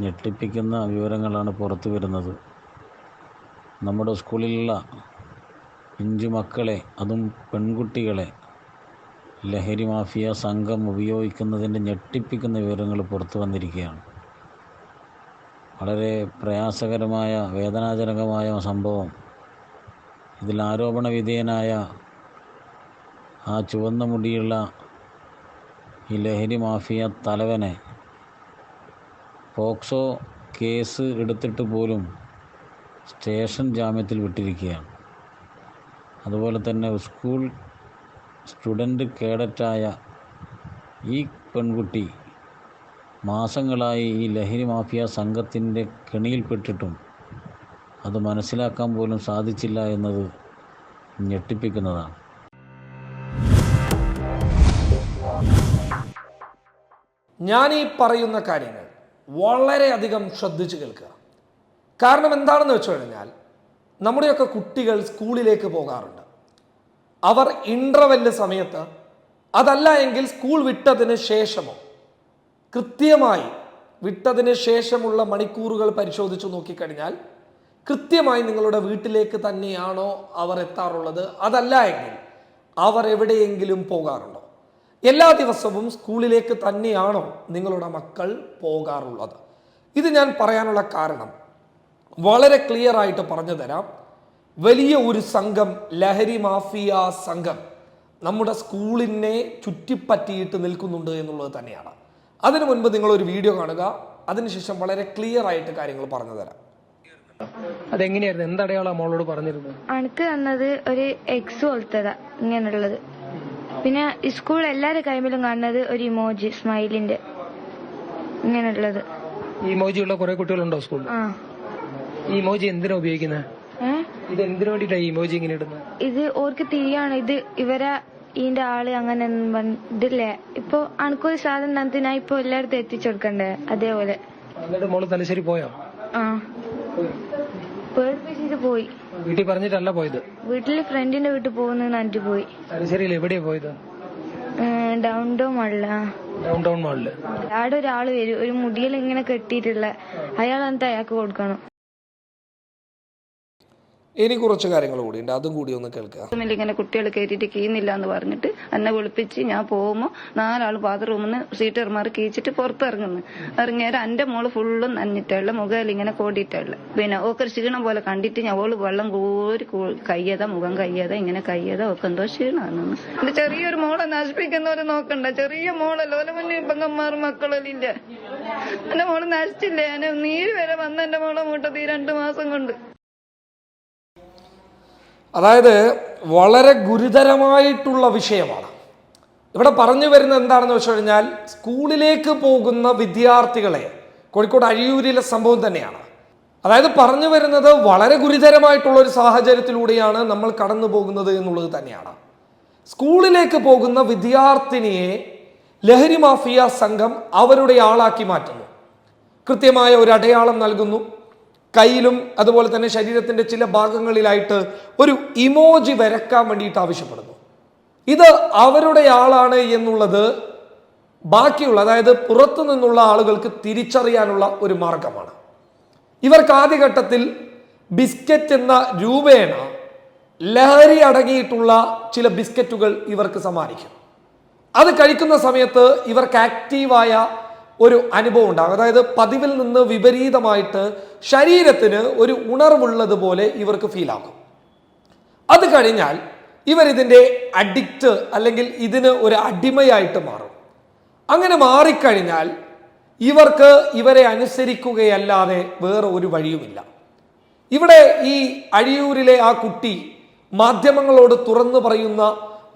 ഞെട്ടിപ്പിക്കുന്ന വിവരങ്ങളാണ് പുറത്തു വരുന്നത്. നമ്മുടെ സ്കൂളിലുള്ള പിഞ്ചു മക്കളെ അതും പെൺകുട്ടികളെ ലഹരി മാഫിയ സംഘം ഉപയോഗിക്കുന്നതിന്റെ ഞെട്ടിപ്പിക്കുന്ന വിവരങ്ങൾ പുറത്തു വന്നിരിക്കുകയാണ്. വളരെ പ്രയാസകരമായ വേദനാജനകമായ സംഭവം. ഇതിൽ ആരോപണ വിധേയനായ ആ ചുവന്ന മുടിയുള്ള ഈ ലഹരി മാഫിയ തലവനെ പോക്സോ കേസ് എടുത്തിട്ട് പോലും സ്റ്റേഷൻ ജാമ്യത്തിൽ വിട്ടിരിക്കുകയാണ്. അതുപോലെ തന്നെ സ്കൂൾ സ്റ്റുഡന്റ് കേഡറ്റായ ഈ പെൺകുട്ടി മാസങ്ങളായി ഈ ലഹരി മാഫിയ സംഘത്തിന്റെ കെണിയിൽപ്പെട്ടിട്ടും അത് മനസ്സിലാക്കാൻ പോലും സാധിച്ചില്ല എന്നത് ഞെട്ടിപ്പിക്കുന്നതാണ്. ഞാൻ ഈ പറയുന്ന കാര്യങ്ങൾ വളരെയധികം ശ്രദ്ധിച്ച് കേൾക്കുക. കാരണം എന്താണെന്ന് വെച്ച് കഴിഞ്ഞാൽ നമ്മുടെയൊക്കെ കുട്ടികൾ സ്കൂളിലേക്ക് പോകാറുണ്ട്. അവർ ഇന്റർവെല്ല് സമയത്ത് അതല്ല എങ്കിൽ സ്കൂൾ വിട്ടതിന് ശേഷമോ കൃത്യമായി വിട്ടതിന് ശേഷമുള്ള മണിക്കൂറുകൾ പരിശോധിച്ച് നോക്കിക്കഴിഞ്ഞാൽ കൃത്യമായി നിങ്ങളുടെ വീട്ടിലേക്ക് തന്നെയാണോ അവർ എത്താറുള്ളത്? അതല്ല എങ്കിൽ അവർ എവിടെയെങ്കിലും പോകാറുണ്ടോ? എല്ലാ ദിവസവും സ്കൂളിലേക്ക് തന്നെയാണോ നിങ്ങളുടെ മക്കൾ പോകാറുള്ളത്? ഇത് ഞാൻ പറയാനുള്ള കാരണം. വളരെ ക്ലിയർ ആയിട്ട് പറഞ്ഞു തരാം. വലിയ ഒരു സംഘം ലഹരി മാഫിയ സംഘം നമ്മുടെ സ്കൂളിനെ ചുറ്റിപ്പറ്റിയിട്ട് നിൽക്കുന്നുണ്ട് എന്നുള്ളത് തന്നെയാണ്. അതിനു മുൻപ് നിങ്ങൾ ഒരു വീഡിയോ കാണുക. അതിനുശേഷം വളരെ ക്ലിയർ ആയിട്ട് കാര്യങ്ങൾ പറഞ്ഞു തരാം. അതെങ്ങനെയായിരുന്നു? എന്തടയാളാ മോളോട് പറഞ്ഞിരുന്നത്? അണക്ക് തന്നത് ഒരു എക്സ് പോലത്തതാ ഇങ്ങനെയുള്ളത്. പിന്നെ സ്കൂൾ എല്ലാരുടെ കൈമിലും കാണുന്നത് ഒരു ഇമോജി സ്മൈലിന്റെ ഇങ്ങനെയുള്ളത്. ഈ ഉള്ള കുറെ കുട്ടികളുണ്ടോ സ്കൂളിൽ ആ. ഈ ഇമോജി എന്തിനാ ഉപയോഗിക്കുന്നത് ഇത് എന്തിനു വേണ്ടിട്ടാ ഇമോജി ഇങ്ങനെ ഇടുന്നത് ഇത് ഓർക്ക് തിരിയാണ്. ഇത് ഇവരെ ഈന്റെ ആൾ അങ്ങനെ ഇതില്ലേ? ഇപ്പൊ അണക്കൊരു സാധനം തന്നതിനാ ഇപ്പൊ എല്ലായിടത്തും എത്തിച്ചു കൊടുക്കണ്ടേ? അതേപോലെ. എന്നിട്ട് മോൾ തലശ്ശേരി പോയോ? ആ. പേടിപ്പിച്ചിട്ട് പോയി. വീട്ടിൽ പറഞ്ഞിട്ടല്ല പോയത്? വീട്ടിൽ ഫ്രണ്ടിന്റെ വീട്ടിൽ പോകുന്ന ആന്റി പോയി. തലശ്ശേരിയിൽ എവിടെയാ പോയത്? ഡൗൺ ഡൗൺ മള്ള ഡൗൺ ടൗൺ മാളിൽ. അവിടെ ഒരാൾ വരും. ഒരു മുടിയിൽ ഇങ്ങനെ കെട്ടിയിട്ടുള്ള അയാൾ എന്നിട്ട് അയാൾക്ക് കൊടുക്കണം. ഇനി കുറച്ച് കാര്യങ്ങൾ കൂടി ഉണ്ട്. അതും കൂടി ഒന്ന് കേൾക്കാം. ഇങ്ങനെ കുട്ടികൾ കയറ്റിയിട്ട് കീന്നില്ല എന്ന് പറഞ്ഞിട്ട് എന്നെ വിളിപ്പിച്ച് ഞാൻ പോകുമ്പോൾ നാലാൾ ബാത്റൂമിൽ നിന്ന് സീറ്റർമാർ കീച്ചിട്ട് പുറത്തിറങ്ങുന്നു. ഇറങ്ങിയാൽ എന്റെ മോൾ ഫുള്ളും നനഞ്ഞിട്ടുള്ള മുഖയിൽ ഇങ്ങനെ കോടിയിട്ടുള്ള പിന്നെ ഓക്കൊരു ക്ഷീണം പോലെ കണ്ടിട്ട് ഞാൻ ഓൾ വെള്ളം കോരി കയ്യത മുഖം കയ്യത ഇങ്ങനെ കയ്യത. ഒക്കെ എന്തോ ക്ഷീണമാണ് എന്റെ ചെറിയൊരു മോളെ നശിപ്പിക്കുന്നവരെ നോക്കണ്ട. ചെറിയ മോളല്ലോ. ഓല മുന്നേ പെങ്ങന്മാർ മക്കളെല്ലാം എന്റെ മോൾ നശിച്ചില്ലേ? എന്നെ നീര് വരെ വന്ന എന്റെ മോളെ മൂട്ടത് ഈ രണ്ടു മാസം കൊണ്ട്. അതായത് വളരെ ഗുരുതരമായിട്ടുള്ള വിഷയമാണ്. ഇവിടെ പറഞ്ഞു വരുന്നത് എന്താണെന്ന് വെച്ച് കഴിഞ്ഞാൽ സ്കൂളിലേക്ക് പോകുന്ന വിദ്യാർത്ഥികളെ കോഴിക്കോട് അഴിയൂരിലെ സംഭവം തന്നെയാണ്. അതായത് പറഞ്ഞു വരുന്നത് വളരെ ഗുരുതരമായിട്ടുള്ള ഒരു സാഹചര്യത്തിലൂടെയാണ് നമ്മൾ കടന്നു പോകുന്നത് എന്നുള്ളത് തന്നെയാണ്. സ്കൂളിലേക്ക് പോകുന്ന വിദ്യാർത്ഥിനിയെ ലഹരി മാഫിയ സംഘം അവരുടെ ആളാക്കി മാറ്റുന്നു. കൃത്യമായ ഒരു അടയാളം നൽകുന്നു. കയ്യിലും അതുപോലെ തന്നെ ശരീരത്തിന്റെ ചില ഭാഗങ്ങളിലായിട്ട് ഒരു ഇമോജി വരക്കാൻ വേണ്ടിയിട്ട് ആവശ്യപ്പെടുന്നു. ഇത് അവരുടെ ആളാണ് എന്നുള്ളത് ബാക്കിയുള്ള അതായത് പുറത്തു നിന്നുള്ള ആളുകൾക്ക് തിരിച്ചറിയാനുള്ള ഒരു മാർഗമാണ്. ഇവർക്ക് ആദ്യഘട്ടത്തിൽ ബിസ്ക്കറ്റ് എന്ന രൂപേണ ലഹരി അടങ്ങിയിട്ടുള്ള ചില ബിസ്ക്കറ്റുകൾ ഇവർക്ക് സമ്മാനിക്കും. അത് കഴിക്കുന്ന സമയത്ത് ഇവർക്ക് ആക്റ്റീവായ ഒരു അനുഭവം ഉണ്ടാകും. അതായത് പതിവിൽ നിന്ന് വിപരീതമായിട്ട് ശരീരത്തിന് ഒരു ഉണർവുള്ളതുപോലെ ഇവർക്ക് ഫീൽ ആകും. അത് കഴിഞ്ഞാൽ ഇവരിതിന്റെ അഡിക്റ്റ് അല്ലെങ്കിൽ ഇതിന് ഒരു അടിമയായിട്ട് മാറും. അങ്ങനെ മാറിക്കഴിഞ്ഞാൽ ഇവർക്ക് ഇവരെ അനുസരിക്കുകയല്ലാതെ വേറെ ഒരു വഴിയുമില്ല. ഇവിടെ ഈ അഴിയൂരിലെ ആ കുട്ടി മാധ്യമങ്ങളോട് തുറന്നു പറയുന്ന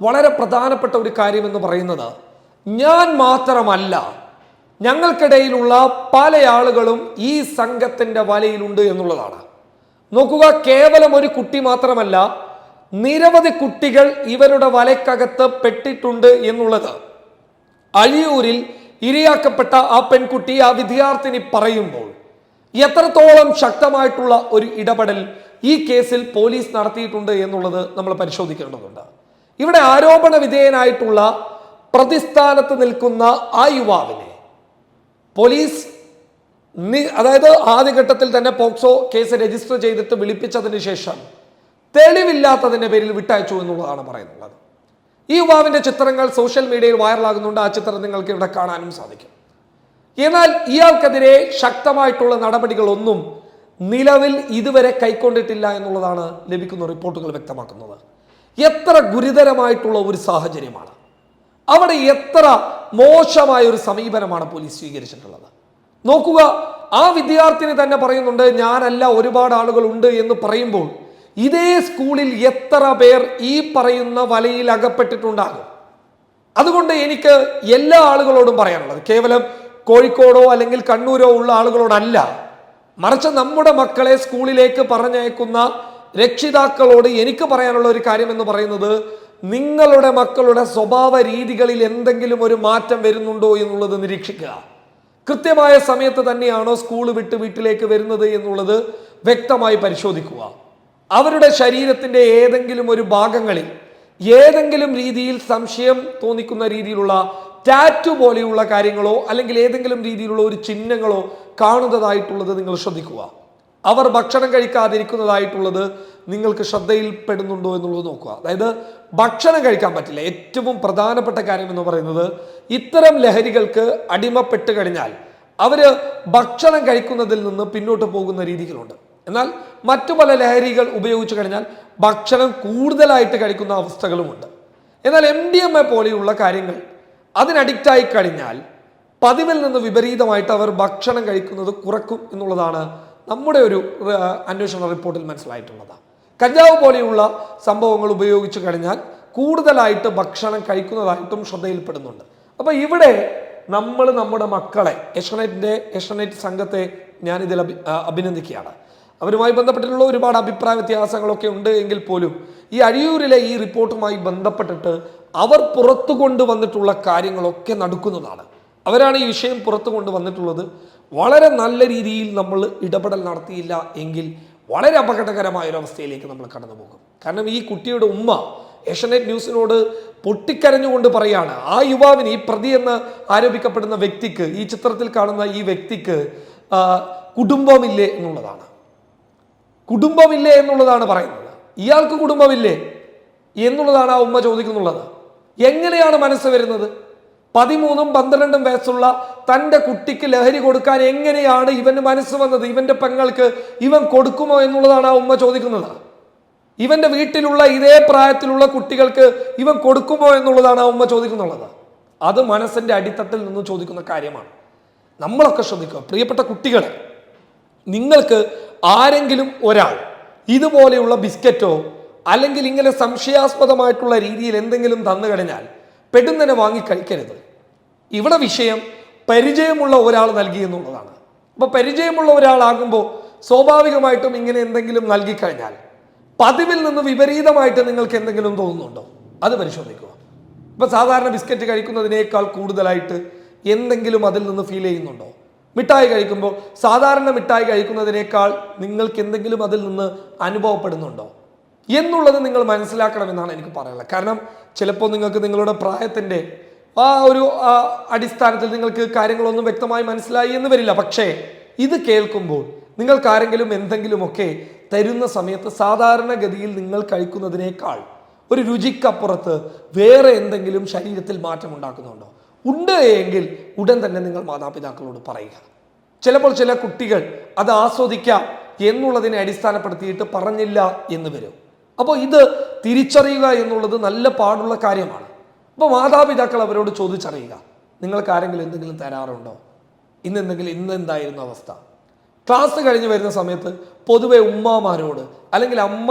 വളരെ പ്രധാനപ്പെട്ട ഒരു കാര്യമെന്ന് പറയുന്നത് ഞാൻ മാത്രമല്ല ഞങ്ങൾക്കിടയിലുള്ള പല ആളുകളും ഈ സംഘത്തിന്റെ വലയിലുണ്ട് എന്നുള്ളതാണ്. നോക്കുക കേവലം ഒരു കുട്ടി മാത്രമല്ല നിരവധി കുട്ടികൾ ഇവരുടെ വലക്കകത്ത് പെട്ടിട്ടുണ്ട് എന്നുള്ളത്. അഴിയൂരിൽ ഇരയാക്കപ്പെട്ട ആ പെൺകുട്ടി ആ വിദ്യാർത്ഥിനി പറയുമ്പോൾ എത്രത്തോളം ശക്തമായിട്ടുള്ള ഒരു ഇടപെടൽ ഈ കേസിൽ പോലീസ് നടത്തിയിട്ടുണ്ട് എന്നുള്ളത് നമ്മൾ പരിശോധിക്കേണ്ടതുണ്ട്. ഇവിടെ ആരോപണ വിധേയനായിട്ടുള്ള പ്രതിസ്ഥാനത്ത് നിൽക്കുന്ന ആ യുവാവിനെ പോലീസ് അതായത് ആദ്യഘട്ടത്തിൽ തന്നെ പോക്സോ കേസ് രജിസ്റ്റർ ചെയ്തിട്ട് വിളിപ്പിച്ചതിന് ശേഷം തെളിവില്ലാത്തതിന്റെ പേരിൽ വിട്ടയച്ചു എന്നുള്ളതാണ് പറയുന്നത്. ഈ യുവാവിന്റെ ചിത്രങ്ങൾ സോഷ്യൽ മീഡിയയിൽ വൈറലാകുന്നുണ്ട്. ആ ചിത്രം നിങ്ങൾക്ക് ഇവിടെ കാണാനും സാധിക്കും. എന്നാൽ ഇയാൾക്കെതിരെ ശക്തമായിട്ടുള്ള നടപടികളൊന്നും നിലവിൽ ഇതുവരെ കൈക്കൊണ്ടിട്ടില്ല എന്നുള്ളതാണ് ലഭിക്കുന്ന റിപ്പോർട്ടുകൾ വ്യക്തമാക്കുന്നത്. എത്ര ഗുരുതരമായിട്ടുള്ള ഒരു സാഹചര്യമാണ്. അവിടെ എത്ര മോശമായ ഒരു സമീപനമാണ് പോലീസ് സ്വീകരിച്ചിട്ടുള്ളത്. നോക്കുക ആ വിദ്യാർത്ഥിനി തന്നെ പറയുന്നുണ്ട് ഞാനല്ല ഒരുപാട് ആളുകൾ ഉണ്ട് എന്ന് പറയുമ്പോൾ ഇതേ സ്കൂളിൽ എത്ര പേർ ഈ പറയുന്ന വലയിൽ അകപ്പെട്ടിട്ടുണ്ടാകും. അതുകൊണ്ട് എനിക്ക് എല്ലാ ആളുകളോടും പറയാനുള്ളത് കേവലം കോഴിക്കോടോ അല്ലെങ്കിൽ കണ്ണൂരോ ഉള്ള ആളുകളോടല്ല. മറിച്ച് നമ്മുടെ മക്കളെ സ്കൂളിലേക്ക് പറഞ്ഞയക്കുന്ന രക്ഷിതാക്കളോട് എനിക്ക് പറയാനുള്ള ഒരു കാര്യം എന്ന് പറയുന്നത് നിങ്ങളുടെ മക്കളുടെ സ്വഭാവ രീതികളിൽ എന്തെങ്കിലും ഒരു മാറ്റം വരുന്നുണ്ടോ എന്നുള്ളത് നിരീക്ഷിക്കുക. കൃത്യമായ സമയത്ത് തന്നെയാണോ സ്കൂൾ വിട്ട് വീട്ടിലേക്ക് വരുന്നത് എന്നുള്ളത് വ്യക്തമായി പരിശോധിക്കുക. അവരുടെ ശരീരത്തിന്റെ ഏതെങ്കിലും ഒരു ഭാഗങ്ങളിൽ ഏതെങ്കിലും രീതിയിൽ സംശയം തോന്നിക്കുന്ന രീതിയിലുള്ള ടാറ്റു പോലെയുള്ള കാര്യങ്ങളോ അല്ലെങ്കിൽ ഏതെങ്കിലും രീതിയിലുള്ള ഒരു ചിഹ്നങ്ങളോ കാണുന്നതായിട്ടുള്ളത് നിങ്ങൾ ശ്രദ്ധിക്കുക. അവർ ഭക്ഷണം കഴിക്കാതിരിക്കുന്നതായിട്ടുള്ളത് നിങ്ങൾക്ക് ശ്രദ്ധയിൽപ്പെടുന്നുണ്ടോ എന്നുള്ളത് നോക്കുക. അതായത് ഭക്ഷണം കഴിക്കാൻ പറ്റില്ല. ഏറ്റവും പ്രധാനപ്പെട്ട കാര്യം എന്ന് പറയുന്നത് ഇത്തരം ലഹരികൾക്ക് അടിമപ്പെട്ട് കഴിഞ്ഞാൽ അവർ ഭക്ഷണം കഴിക്കുന്നതിൽ നിന്ന് പിന്നോട്ട് പോകുന്ന രീതികളുണ്ട് എന്നാൽ മറ്റു പല ലഹരികൾ ഉപയോഗിച്ചു കഴിഞ്ഞാൽ ഭക്ഷണം കൂടുതലായിട്ട് കഴിക്കുന്ന അവസ്ഥകളുമുണ്ട്. എന്നാൽ എം ഡി എം എ പോലെയുള്ള കാര്യങ്ങൾ അതിനഡിക്റ്റായി കഴിഞ്ഞാൽ പതിവിൽ നിന്ന് വിപരീതമായിട്ട് അവർ ഭക്ഷണം കഴിക്കുന്നത് കുറക്കും എന്നുള്ളതാണ് നമ്മുടെ ഒരു അന്വേഷണ റിപ്പോർട്ടിൽ മനസ്സിലായിട്ടുള്ളതാണ് കഞ്ചാവ് പോലെയുള്ള സംഭവങ്ങൾ ഉപയോഗിച്ചു കഴിഞ്ഞാൽ കൂടുതലായിട്ട് ഭക്ഷണം കഴിക്കുന്നതായിട്ടും ശ്രദ്ധയിൽപ്പെടുന്നുണ്ട്. അപ്പോൾ ഇവിടെ നമ്മൾ നമ്മുടെ മക്കളെ യഷ്ണറ്റിന്റെ യഷ്ണറ്റ് സംഘത്തെ ഞാനിതിൽ അഭി അഭിനന്ദിക്കുകയാണ്. അവരുമായി ബന്ധപ്പെട്ടിട്ടുള്ള ഒരുപാട് അഭിപ്രായ വ്യത്യാസങ്ങളൊക്കെ ഉണ്ട് എങ്കിൽ പോലും ഈ അഴിയൂരിലെ ഈ റിപ്പോർട്ടുമായി ബന്ധപ്പെട്ടിട്ട് അവർ പുറത്തു കൊണ്ടുവന്നിട്ടുള്ള കാര്യങ്ങളൊക്കെ നടക്കുന്നതാണ്. അവരാണ് ഈ വിഷയം പുറത്തു കൊണ്ടുവന്നിട്ടുള്ളത് വളരെ നല്ല രീതിയിൽ നമ്മൾ ഇടപെടൽ നടത്തിയില്ല എങ്കിൽ വളരെ അപകടകരമായ ഒരു അവസ്ഥയിലേക്ക് നമ്മൾ കടന്നു പോകും കാരണം ഈ കുട്ടിയുടെ ഉമ്മ ഏഷ്യനെറ്റ് ന്യൂസിനോട് പൊട്ടിക്കരഞ്ഞുകൊണ്ട് പറയാണ് ആ യുവാവിന് ഈ പ്രതി എന്ന് ആരോപിക്കപ്പെടുന്ന വ്യക്തിക്ക് ഈ ചിത്രത്തിൽ കാണുന്ന ഈ വ്യക്തിക്ക് കുടുംബമില്ലേ എന്നുള്ളതാണ്. കുടുംബമില്ലേ എന്നുള്ളതാണ് പറയുന്നത്. ഇയാൾക്ക് കുടുംബമില്ലേ? എന്നുള്ളതാണ് ആ ഉമ്മ ചോദിക്കുന്നുള്ളത്. എങ്ങനെയാണ് മനസ്സ് വരുന്നത്? പതിമൂന്നും പന്ത്രണ്ടും വയസ്സുള്ള തന്റെ കുട്ടിക്ക് ലഹരി കൊടുക്കാൻ എങ്ങനെയാണ് ഇവന് മനസ്സ് വന്നത്? ഇവന്റെ പെങ്ങൾക്ക് ഇവൻ കൊടുക്കുമോ എന്നുള്ളതാണ് ആ ഉമ്മ ചോദിക്കുന്നത്. ഇവന്റെ വീട്ടിലുള്ള ഇതേ പ്രായത്തിലുള്ള കുട്ടികൾക്ക് ഇവൻ കൊടുക്കുമോ എന്നുള്ളതാണ് ആ ഉമ്മ ചോദിക്കുന്നുള്ളത്. അത് മനസ്സിന്റെ അടിത്തട്ടിൽ നിന്ന് ചോദിക്കുന്ന കാര്യമാണ്. നമ്മളൊക്കെ ശ്രദ്ധിക്കുക. പ്രിയപ്പെട്ട കുട്ടികളെ നിങ്ങൾക്ക് ആരെങ്കിലും ഒരാൾ ഇതുപോലെയുള്ള ബിസ്ക്കറ്റോ അല്ലെങ്കിൽ ഇങ്ങനെ സംശയാസ്പദമായിട്ടുള്ള രീതിയിൽ എന്തെങ്കിലും തന്നു കഴിഞ്ഞാൽ പെട്ടെന്ന് വാങ്ങി കഴിക്കരുത്. ഇവിടെ വിഷയം പരിചയമുള്ള ഒരാൾ നൽകി എന്നുള്ളതാണ്. അപ്പൊ പരിചയമുള്ള ഒരാളാകുമ്പോൾ സ്വാഭാവികമായിട്ടും ഇങ്ങനെ എന്തെങ്കിലും നൽകിക്കഴിഞ്ഞാൽ പതിവിൽ നിന്ന് വിപരീതമായിട്ട് നിങ്ങൾക്ക് എന്തെങ്കിലും തോന്നുന്നുണ്ടോ? അത് പരിശോധിക്കുക. ഇപ്പൊ സാധാരണ ബിസ്ക്കറ്റ് കഴിക്കുന്നതിനേക്കാൾ കൂടുതലായിട്ട് എന്തെങ്കിലും അതിൽ നിന്ന് ഫീൽ ചെയ്യുന്നുണ്ടോ? മിഠായി കഴിക്കുമ്പോൾ സാധാരണ മിഠായി കഴിക്കുന്നതിനേക്കാൾ നിങ്ങൾക്ക് എന്തെങ്കിലും അതിൽ നിന്ന് അനുഭവപ്പെടുന്നുണ്ടോ? എന്നുള്ളത് നിങ്ങൾ മനസ്സിലാക്കണമെന്നാണ് എനിക്ക് പറയാനുള്ളത്. കാരണം ചിലപ്പോൾ നിങ്ങൾക്ക് നിങ്ങളുടെ പ്രായത്തിന്റെ ആ ഒരു അടിസ്ഥാനത്തിൽ നിങ്ങൾക്ക് കാര്യങ്ങളൊന്നും വ്യക്തമായി മനസ്സിലായി എന്ന് വരില്ല. പക്ഷേ ഇത് കേൾക്കുമ്പോൾ നിങ്ങൾക്ക് ആരെങ്കിലും എന്തെങ്കിലുമൊക്കെ തരുന്ന സമയത്ത് സാധാരണഗതിയിൽ നിങ്ങൾ കഴിക്കുന്നതിനേക്കാൾ ഒരു രുചിക്കപ്പുറത്ത് വേറെ എന്തെങ്കിലും ശരീരത്തിൽ മാറ്റം ഉണ്ടാക്കുന്നുണ്ടോ? ഉണ്ട് എങ്കിൽ ഉടൻ തന്നെ നിങ്ങൾ മാതാപിതാക്കളോട് പറയുക. ചിലപ്പോൾ ചില കുട്ടികൾ അത് ആസ്വദിക്കാം എന്നുള്ളതിനെ അടിസ്ഥാനപ്പെടുത്തിയിട്ട് പറഞ്ഞില്ല എന്ന് വരും. അപ്പോൾ ഇത് തിരിച്ചറിയുക എന്നുള്ളത് നല്ല പാടുള്ള കാര്യമാണ്. അപ്പോൾ മാതാപിതാക്കൾ അവരോട് ചോദിച്ചറിയുക നിങ്ങൾക്ക് ആരെങ്കിലും എന്തെങ്കിലും തരാറുണ്ടോ? ഇന്ന് എന്തെങ്കിലും ഇന്ന് എന്തായിരുന്നു അവസ്ഥ? ക്ലാസ് കഴിഞ്ഞ് വരുന്ന സമയത്ത് പൊതുവെ ഉമ്മമാരോട് അല്ലെങ്കിൽ അമ്മ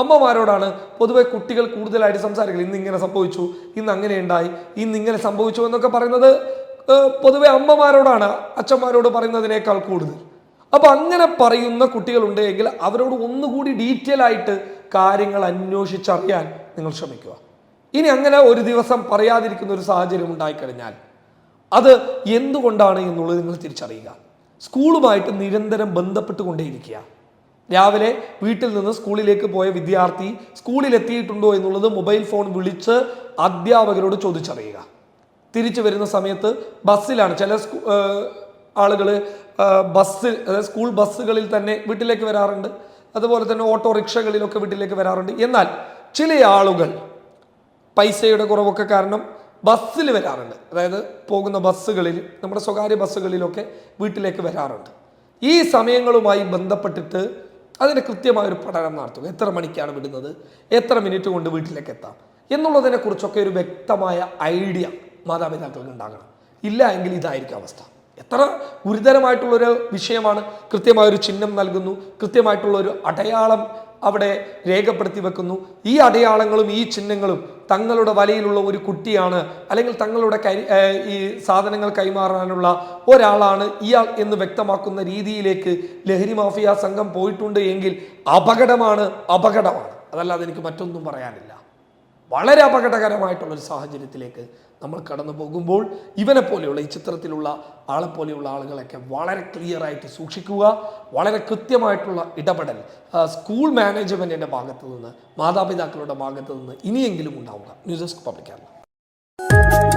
അമ്മമാരോടാണ് പൊതുവെ കുട്ടികൾ കൂടുതലായിട്ട് സംസാരിക്കുന്നത് ഇന്ന് ഇങ്ങനെ സംഭവിച്ചു ഇന്ന് അങ്ങനെ ഉണ്ടായി ഇന്ന് ഇങ്ങനെ സംഭവിച്ചു എന്നൊക്കെ പറയുന്നത് പൊതുവെ അമ്മമാരോടാണ് അച്ഛന്മാരോട് പറയുന്നതിനേക്കാൾ കൂടുതൽ. അപ്പൊ അങ്ങനെ പറയുന്ന കുട്ടികളുണ്ട് എങ്കിൽ അവരോട് ഒന്നുകൂടി ഡീറ്റെയിൽ ആയിട്ട് കാര്യങ്ങൾ അന്വേഷിച്ചറിയാൻ നിങ്ങൾ ശ്രമിക്കുക. ഇനി അങ്ങനെ ഒരു ദിവസം പറയാതിരിക്കുന്ന ഒരു സാഹചര്യം ഉണ്ടായിക്കഴിഞ്ഞാൽ അത് എന്തുകൊണ്ടാണ് എന്നുള്ളത് നിങ്ങൾ തിരിച്ചറിയുക. സ്കൂളുമായിട്ട് നിരന്തരം ബന്ധപ്പെട്ടുകൊണ്ടേയിരിക്കുക. രാവിലെ വീട്ടിൽ നിന്ന് സ്കൂളിലേക്ക് പോയ വിദ്യാർത്ഥി സ്കൂളിൽ എത്തിയിട്ടുണ്ടോ എന്നുള്ളത് മൊബൈൽ ഫോൺ വിളിച്ച് അധ്യാപകരോട് ചോദിച്ചറിയുക. തിരിച്ചു വരുന്ന സമയത്ത് ബസ്സിലാണ്. ചില ആളുകൾ ബസ് അതായത് സ്കൂൾ ബസ്സുകളിൽ തന്നെ വീട്ടിലേക്ക് വരാറുണ്ട്. അതുപോലെ തന്നെ ഓട്ടോറിക്ഷകളിലൊക്കെ വീട്ടിലേക്ക് വരാറുണ്ട്. എന്നാൽ ചില ആളുകൾ പൈസയുടെ കുറവൊക്കെ കാരണം ബസ്സിൽ വരാറുണ്ട്. അതായത് പോകുന്ന ബസ്സുകളിൽ നമ്മുടെ സ്വകാര്യ ബസ്സുകളിലൊക്കെ വീട്ടിലേക്ക് വരാറുണ്ട്. ഈ സമയങ്ങളുമായി ബന്ധപ്പെട്ടിട്ട് അതിന് കൃത്യമായ ഒരു പഠനം നടത്തുക. എത്ര മണിക്കാണ് വിടുന്നത്? എത്ര മിനിറ്റ് കൊണ്ട് വീട്ടിലേക്ക് എത്താം? എന്നുള്ളതിനെക്കുറിച്ചൊക്കെ ഒരു വ്യക്തമായ ഐഡിയ മാതാപിതാക്കൾക്ക് ഉണ്ടാകണം. ഇല്ല എങ്കിൽ ഇതായിരിക്കും അവസ്ഥ. എത്ര ഗുരുതരമായിട്ടുള്ളൊരു വിഷയമാണ് കൃത്യമായൊരു ചിഹ്നം നൽകുന്നു കൃത്യമായിട്ടുള്ള ഒരു അടയാളം അവിടെ രേഖപ്പെടുത്തി വെക്കുന്നു. ഈ അടയാളങ്ങളും ഈ ചിഹ്നങ്ങളും തങ്ങളുടെ വലയിലുള്ള ഒരു കുട്ടിയാണ് അല്ലെങ്കിൽ തങ്ങളുടെ കൈ ഈ സാധനങ്ങൾ കൈമാറാനുള്ള ഒരാളാണ് ഇയാൾ എന്ന് വ്യക്തമാക്കുന്ന രീതിയിലേക്ക് ലഹരി മാഫിയ സംഘം പോയിട്ടുണ്ട് എങ്കിൽ അപകടമാണ് അപകടമാണ്. അതല്ലാതെ എനിക്ക് മറ്റൊന്നും പറയാനില്ല. വളരെ അപകടകരമായിട്ടുള്ളൊരു സാഹചര്യത്തിലേക്ക് നമ്മൾ കടന്നു പോകുമ്പോൾ ഇവനെ പോലെയുള്ള ഈ ചിത്രത്തിലുള്ള ആളെ പോലെയുള്ള ആളുകളൊക്കെ വളരെ ക്ലിയർ ആയിട്ട് സൂക്ഷിക്കുക വളരെ കൃത്യമായിട്ടുള്ള ഇടപെടൽ സ്കൂൾ മാനേജ്മെന്റിന്റെ ഭാഗത്തു നിന്ന് മാതാപിതാക്കളുടെ ഭാഗത്തു നിന്ന് ഇനിയെങ്കിലും ഉണ്ടാവുക. News desk പബ്ലിക്കാണ്